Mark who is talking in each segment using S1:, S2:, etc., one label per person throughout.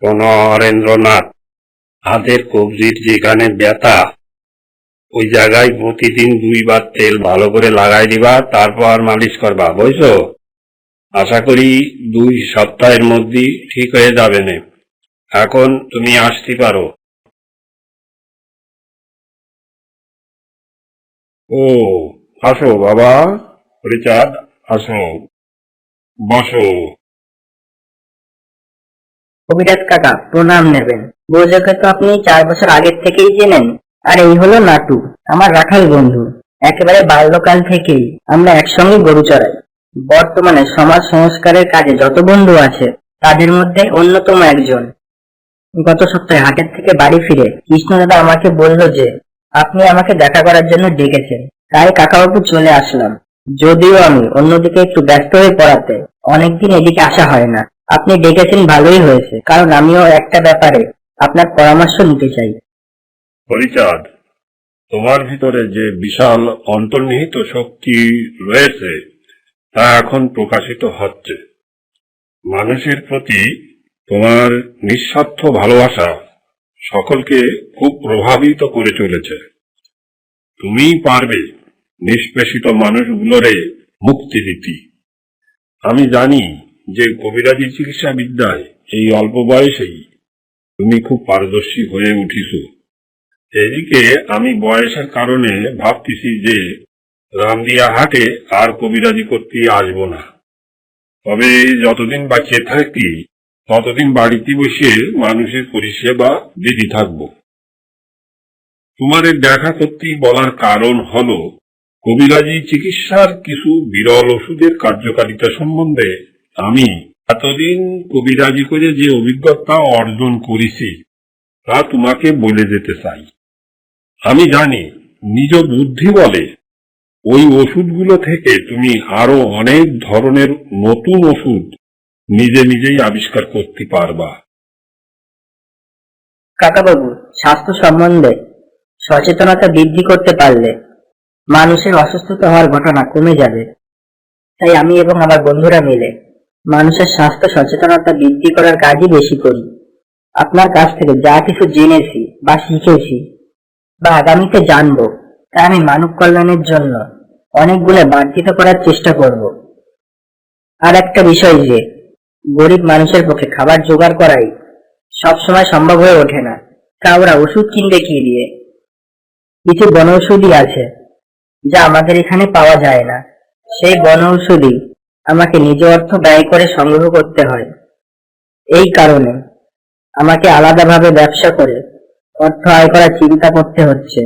S1: কোন হরেন্দ্রনাথ হাতের কবজির যেখানে ব্যথা, ওই জায়গায় প্রতিদিন দুইবার তেল ভালো করে লাগাই দিবা, তারপর মালিশ করবা, বুঝছ? আশা করি দুই সপ্তাহের মধ্যে ঠিক হয়ে যাবে না। এখন তুমি আসতে পারো। ও, আসো বাবা। রিচার্ড আসো। বসো।
S2: কবিরাজ কাকা, প্রণাম নেবেন। বৌজাকে তো আপনি চার বছর আগের থেকেই চেনেন। আর এই হলো নাটু, আমার রাখাল বন্ধু। একেবারে বাল্যকাল থেকেই আমরা একসঙ্গে গরু চড়াই। বর্তমানে সমাজ সংস্কারের কাজে যত বন্ধু আছে, তাদের মধ্যে অন্যতম একজন। গত সপ্তাহে হাটের থেকে বাড়ি ফিরে কৃষ্ণ দাদা আমাকে বলল যে, আপনি আমাকে দেখা করার জন্য ডেকেছেন। তাই কাকাবাবু চলে আসলাম। যদিও আমি অন্যদিকে একটু ব্যস্ত হয়ে পড়াতে অনেকদিন এদিকে আসা হয় না। আপনি ডেকেছেন ভালোই হয়েছে, কারণ আমিও একটা ব্যাপারে আপনার পরামর্শ নিতে চাই।
S1: হরিচাঁদ তোমার ভিতরে যে বিশাল অন্তর্নিহিত শক্তি রয়েছে, তা এখন প্রকাশিত হচ্ছে। মানুষের প্রতি তোমার নিঃস্বার্থ ভালোবাসা সকলকে খুব প্রভাবিত করে চলেছে। তুমিই পারবে নিষ্পেষিত মানুষগুলোরে মুক্তি দিতে। আমি জানি যে কবিরাজি চিকিৎসা বিদ্যায় এই অল্প বয়সেই তুমি খুব পারদর্শী হয়ে উঠিছ। এদিকে আমি বয়সের কারণে ভাবতেছি যে রামদিয়া হাটে আর কবিরাজি করতে আসব না। তবে যতদিন বাঁচিয়ে থাকি, ততদিন বাড়িতে বসে মানুষের পরিষেবা দিতে থাকব। তোমাদের দেখা করতেই বলার কারণ হল, কবিরাজি চিকিৎসার কিছু বিরল ওষুধের কার্যকারিতা সম্বন্ধে আমি এতদিন কবিরাজি করে যে অভিজ্ঞতা অর্জন করেছি, তা তোমাকে বলে যেতে চাই। আমি জানি নিজ বুদ্ধি বলে ওই ওষুধগুলো থেকে তুমি আরও অনেক ধরনের নতুন ওষুধ নিজে নিজেই আবিষ্কার করতে পারবা।
S2: কাকাবাবু, স্বাস্থ্য সম্বন্ধে সচেতনতা বৃদ্ধি করতে পারলে মানুষের অসুস্থতা হওয়ার ঘটনা কমে যাবে। তাই আমি এবং আমার বন্ধুরা মিলে মানুষের স্বাস্থ্য সচেতনতা বৃদ্ধি করার কাজই বেশি করি। আপনার কাছ থেকে যা কিছু জেনেছি বা শিখেছি বা আগামীতে জানব, তা আমি মানব কল্যাণের জন্য অনেকগুলো বার্তিত করার চেষ্টা করব। আর একটা বিষয় যে, গরিব মানুষের পক্ষে খাবার জোগাড় করাই সবসময় সম্ভব হয়ে ওঠে না। তা ওরা ওষুধ কিনবে কি দিয়ে? কিছু বনৌষধি আছে, যা আমাদের এখানে পাওয়া যায় না। সেই বনৌষধি আমাকে নিজ অর্থ ব্যয় করে সংগ্রহ করতে হয়। এই কারণে আমাকে আলাদাভাবে ব্যবসা করে অর্থ আয় করার চিন্তা করতে হচ্ছে।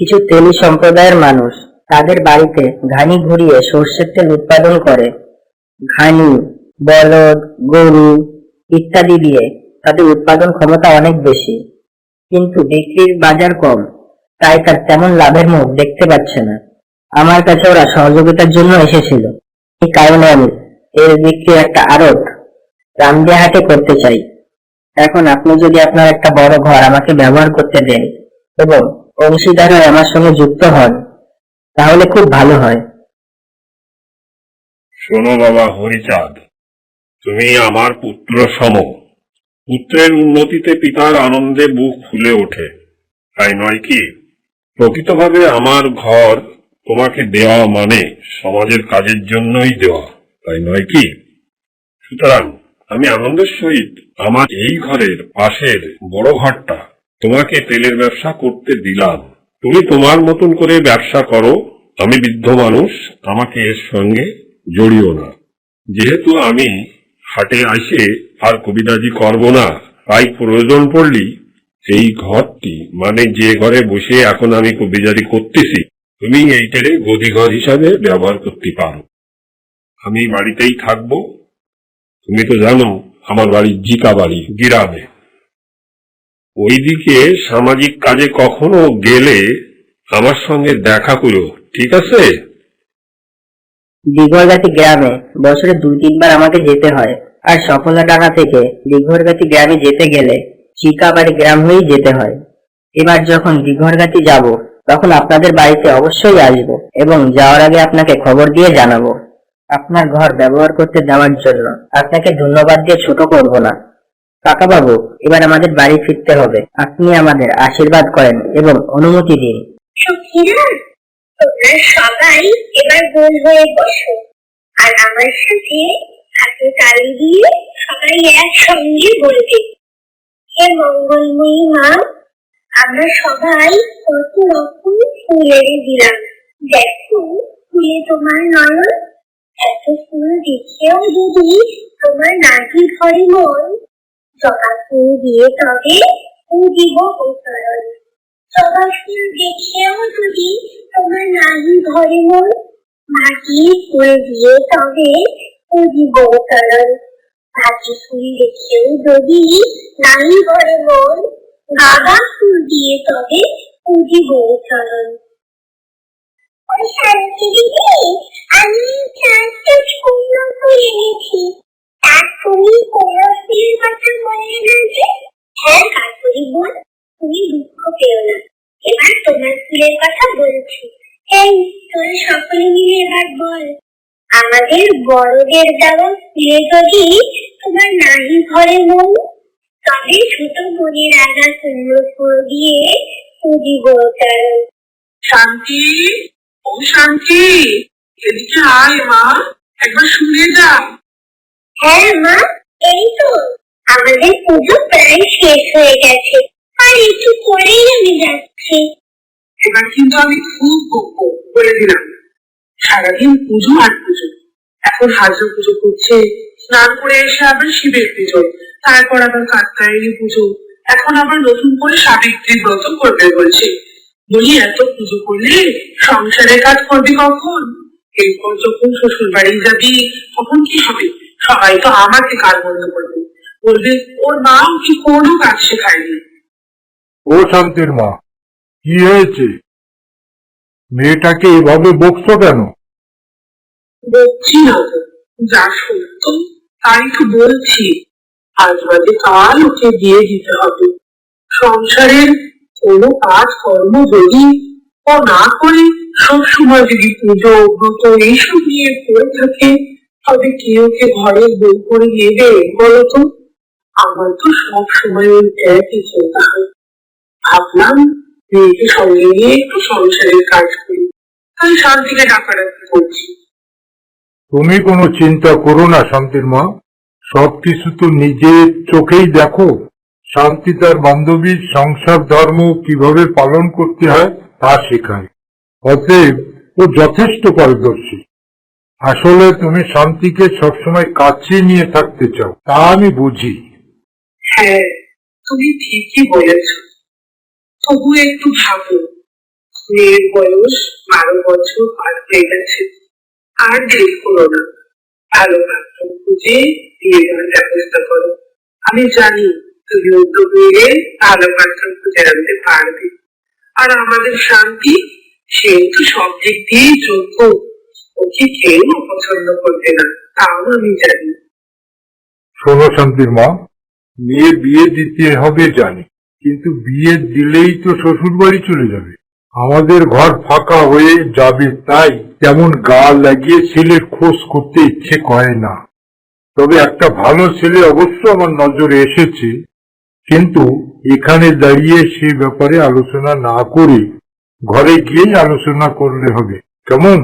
S2: কিছু তেলি সম্প্রদায়ের মানুষ তাদের বাড়িতে ঘানি ঘুরিয়ে সর্ষের তেল উৎপাদন করে। ঘানি, বলদ, গরু ইত্যাদি দিয়ে তাদের উৎপাদন ক্ষমতা অনেক বেশি। কিন্তু বিক্রির বাজার কম, তাই তার তেমন লাভের মুখ দেখতে পাচ্ছে না। আমার কাছে ওরা সহযোগিতার জন্য এসেছিল। কারণে আমি এর বিক্রি একটা আড়ত রামদিয়া হাটে করতে চাই। এখন আপনি যদি আপনার একটা বড় ঘর আমাকে ব্যবহার করতে দেন এবং অংশীদার আমার সঙ্গে যুক্ত হন, তাহলে খুব ভালো হয়।
S1: শোনো বাবা হরিচাঁদ, তুমি আমার পুত্র সম। পুত্রের উন্নতিতে পিতার আনন্দে বুক ফুলে ওঠে। তাই নয় কি? প্রকৃতভাবে আমার ঘর তোমাকে দেওয়া মানে সমাজের কাজের জন্যই দেওয়া, তাই নয় কি? সুতরাং আমি আনন্দের সহিত আমার এই ঘরের পাশের বড় ঘরটা তোমাকে তেলের ব্যবসা করতে দিলাম। তুমি তোমার মতন করে ব্যবসা করো, আমি বৃদ্ধ মানুষ, আমাকে এর সঙ্গে জড়িও না। যেহেতু আমি হাটে আসে আর কবিরাজি করব না, তাই প্রয়োজন পড়লি, এই ঘরটি মানে যে ঘরে বসে এখন আমি কবিরাজি করতেছি তুমি এইটারে গদি ঘর হিসাবে ব্যবহার করতে পারো। আমি বাড়িতেই থাকব। তুমি তো জানো, আমার বাড়ি জিকা বাড়ি গ্রামে। ওইদিকে সামাজিক কাজে কখনো গেলে আমার সঙ্গে দেখা করো, ঠিক আছে?
S2: দিঘরগাতি গ্রামে বছরে দুই তিনবার আমাকে যেতে হয়। আর সফলডাঙ্গা থেকে দিঘরগাতি গ্রামে যেতে গেলে চিকাবাড়ি গ্রাম হয়েই যেতে হয়। এবার যখন দিঘরগাতি যাব তখন আপনাদের বাড়িতে অবশ্যই আসব এবং যাওয়ার আগে আপনাকে খবর দিয়ে জানাব। আপনার ঘর ব্যবহার করতে দেওয়ার জন্য আপনাকে ধন্যবাদ দিয়ে ছোট করব না। কাকা বাবু এবার আমাদের বাড়ি ফিরতে হবে। আপনি আমাদের আশীর্বাদ করেন এবং অনুমতি দিন।
S3: তোমরা সবাই এবার গোল হয়ে বসো। আর আমার সাথে হাতে তালি দিয়ে সবাই একসঙ্গে বলবে, হে মঙ্গলময়ী মা আমরা সবাই কত রকম ফুল এনে দিলাম। দেখো, ফুলে তোমার নয়ন। এত ফুল দেখেও যদি তোমার নাহি ঘরে মন, জবা ফুল দিয়ে তবে পুজিব অবতরণ জবা ফুল দেখেও যদি তোমার নাহি ঘরে মন মাটির ফুল দিয়ে তবে পুজিব অবতরণ মাটি ফুল দেখেও যদি নাহি ঘরে মন গাঁদা ফুল দিয়ে তবে পুজিব অবতরণ ওই শান্তি দিদি, আমি পূর্ণ করে এনেছি তার তুমি কথা হ্যাঁ কাকুরি বোন, তুমি দুঃখ পেও না। এবার তোমার ফুলের কথা বলছি। এই, তোরা সকলে মিলে এবার বল। আমাদের বড়দের দেওয়া ফুলে যদি তোমার নাহি ঘরে মন তবে ছোট বোনের আধা সুন্দর দিয়ে পুজিব তার
S4: শান্তি ও শান্তি এদিকে আয় মা একবার শুনে যা।
S3: হ্যাঁ মা এই তো আমাদের পুজো প্রায় শেষ হয়ে গেছে আর একটু পরেই আমি যাচ্ছি।
S4: এবার কিন্তু আমি খুব বকবো বলে দিলাম। সারাদিন পুজো আর পুজো এখন হাজার পুজো করছে। স্নান করে এসে আবার শিবের পুজো। তারপর আবার কাত্তায়নী পুজো। এখন আবার নতুন করে সাবিত্রী ব্রত করবে বলছে। বলি এত পুজো করলে সংসারের কাজ করবি কখন? এরপর যখন শ্বশুর বাড়ি যাবি তখন কি হবে? সবাই তো আমাকে কাজ বন্ধ করবে? বলবে ওর মা কি কোনো কাজ শেখায়নি।
S5: ও শান্তির মা কি হয়েছে? মেয়েটাকে এভাবে বকছো কেন?
S4: বলছি না যা সত্য। তাই তো বলছি আজ বাদে কাল ওকে দিয়ে দিতে হবে। সংসারের কোনো কাজ কর্ম যদি ও না করে সব সময় যদি পুজো, ব্রত এইসব নিয়ে পড়ে থাকে, তবে কে ওকে ঘরে বই করে নেবে বলতো আমার তো সব সময় ওই একই চিন্তা। হয় ভাবলাম মেয়েকে সঙ্গে নিয়ে একটু সংসারের কাজ করি। তাই শান্তিকে ডাকাডাকি করছি।
S5: তুমি কোনো চিন্তা করো না, শান্তির মা। সবকিছু তো নিজের চোখেই দেখো। শান্তি তার বান্ধবীর সংসার ধর্ম কীভাবে পালন করতে হয়, তা শেখায়। অতএব ও যথেষ্ট পারদর্শী। আসলে তুমি শান্তিকে সবসময় কাছে নিয়ে থাকতে চাও, তা আমি বুঝি।
S4: হ্যাঁ তুমি ঠিকই বলেছ। তবু একটু ভাবো। মেয়ের বয়স বারো বছর পার হয়ে গেছে। আর দেরি করো না। ভালো পাত্র খুঁজে বিয়ে দেওয়ার ব্যবস্থা করো। আমি জানি তুমি উদ্যোগ নিলে ভালো পাত্র খুঁজে আনতে পারবে। আর আমাদের শান্তি, সে তো সব দিক দিয়েই যোগ্য। ওকে কেউ পছন্দ করবে না, তাও আমি জানি।
S5: শোনো শান্তির মা, মেয়ে বিয়ে দিতে হবে জানি, কিন্তু বিয়ে দিলেই তো শ্বশুর বাড়ি চলে যাবে। আমাদের ঘর ফাঁকা হয়ে যাবে তাই। তেমন গা লাগিয়ে ছেলের খোঁজ করতে ইচ্ছে করে না। তবে একটা ভালো ছেলে অবশ্য আমার নজরে এসেছে, কিন্তু এখানে দাঁড়িয়ে সে ব্যাপারে আলোচনা না করে ঘরে গিয়েই আলোচনা করলে হবে। কেমন?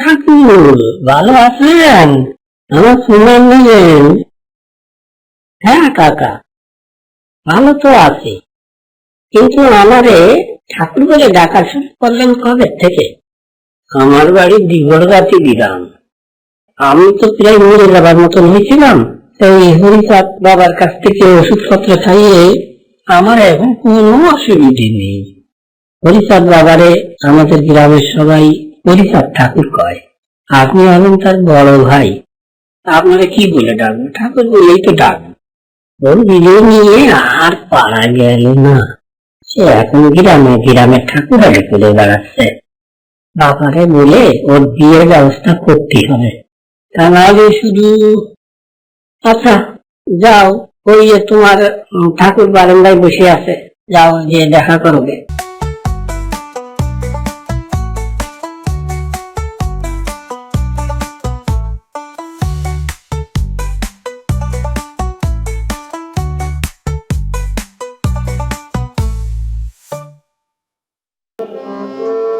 S6: ঠাকুর ভালো আছেন? আমার সুনাম নিলেন হ্যাঁ কাকা, ভালো তো কিন্তু আমারে ঠাকুর বলে ডাকা শুরু করলেন কবে থেকে? আমার বাড়ি আমি তো প্রায় মরে যাবার মতন হয়েছিলাম। তাই হরিচাঁদ বাবার কাছ থেকে ওষুধপত্র খাইয়ে আমার এখন কোনো অসুবিধে নেই। হরিচাঁদ বাবারে আমাদের গ্রামের সবাই হরিচাঁদ ঠাকুর কয়, আপনি হলেন তার বড় ভাই। আপনারা কি বলে ডাকবো ঠাকুর বলেই তো ডাকবো ওর বিজয় নিয়ে আর পারা গেল না। সে এখন গ্রামে গ্রামের ঠাকুর আগে করে বেড়াচ্ছে। বাবারে বলে ওর বিয়ের ব্যবস্থা করতে হবে। তা নাহলে শুধু আচ্ছা যাও, ওই যে তোমার ঠাকুর বারান্দায় বসে আছে। যাও যে দেখা করবে।